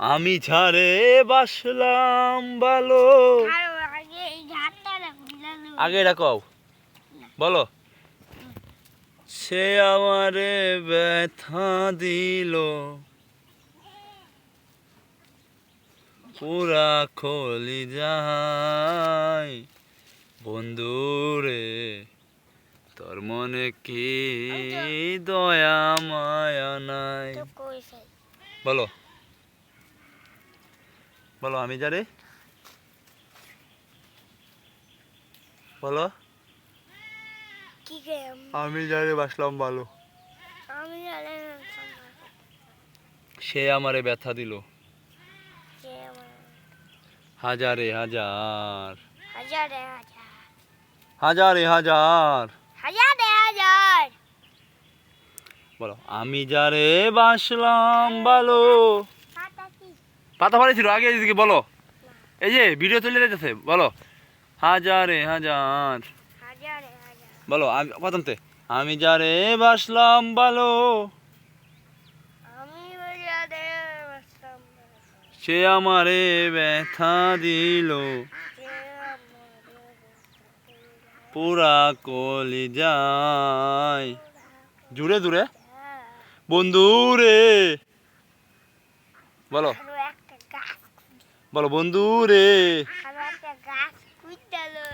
আমি ঝাড়ে বাসলাম ভালো আগে এটা কও বলো। সে আমারে ব্যথা দিল। পুরা খলি যায় বন্ধুরে তোর মনে কি দয়া মায়া নাই? বলো। বলো আমি যারে বলো। আমি যারে বাসলাম ভালো। জানি সে আমারে ব্যথা দিল। হাজারে হাজার। হাজারে হাজার। হাজারে হাজার। হাজারে হাজার। বলো আমি যারে বাসলাম ভালো। পাতা ফাড়ি ছিল আগে এদিকে বলো। এই যে ভিডিও চলে যেতেছে বলো। হাজারে হাজার। বলো আমি প্রথমতে আমি যারে বাসলাম ভালো আমি সে আমারে ব্যথা দিল। পুরা কলি যায়। জুড়ে জুড়ে। বন্ধু রে বলো। বলো বন্ধু রে